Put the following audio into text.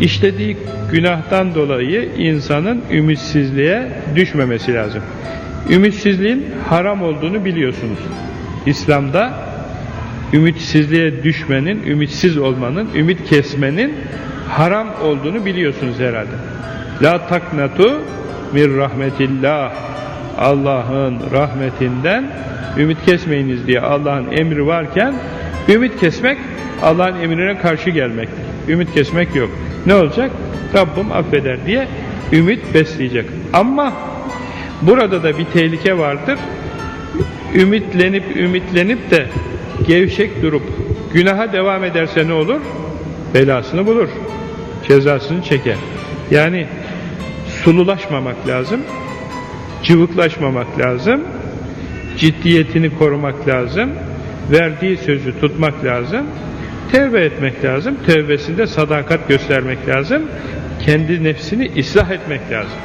işlediği günahtan dolayı insanın ümitsizliğe düşmemesi lazım. Ümitsizliğin haram olduğunu biliyorsunuz. İslam'da ümitsizliğe düşmenin, ümitsiz olmanın, ümit kesmenin haram olduğunu biliyorsunuz herhalde. La taknatu min rahmetillah. Allah'ın rahmetinden ümit kesmeyiniz diye Allah'ın emri varken ümit kesmek Allah'ın emrine karşı gelmektir. Ümit kesmek yok. Ne olacak? Rabbim affeder diye ümit besleyecek. Ama burada da bir tehlike vardır. Ümitlenip ümitlenip de gevşek durup günaha devam ederse ne olur? Belasını bulur. Cezasını çeker. Yani sululaşmamak lazım. Cıvıklaşmamak lazım. Ciddiyetini korumak lazım. Verdiği sözü tutmak lazım. Tevbe etmek lazım. Tevbesinde sadakat göstermek lazım. Kendi nefsini ıslah etmek lazım.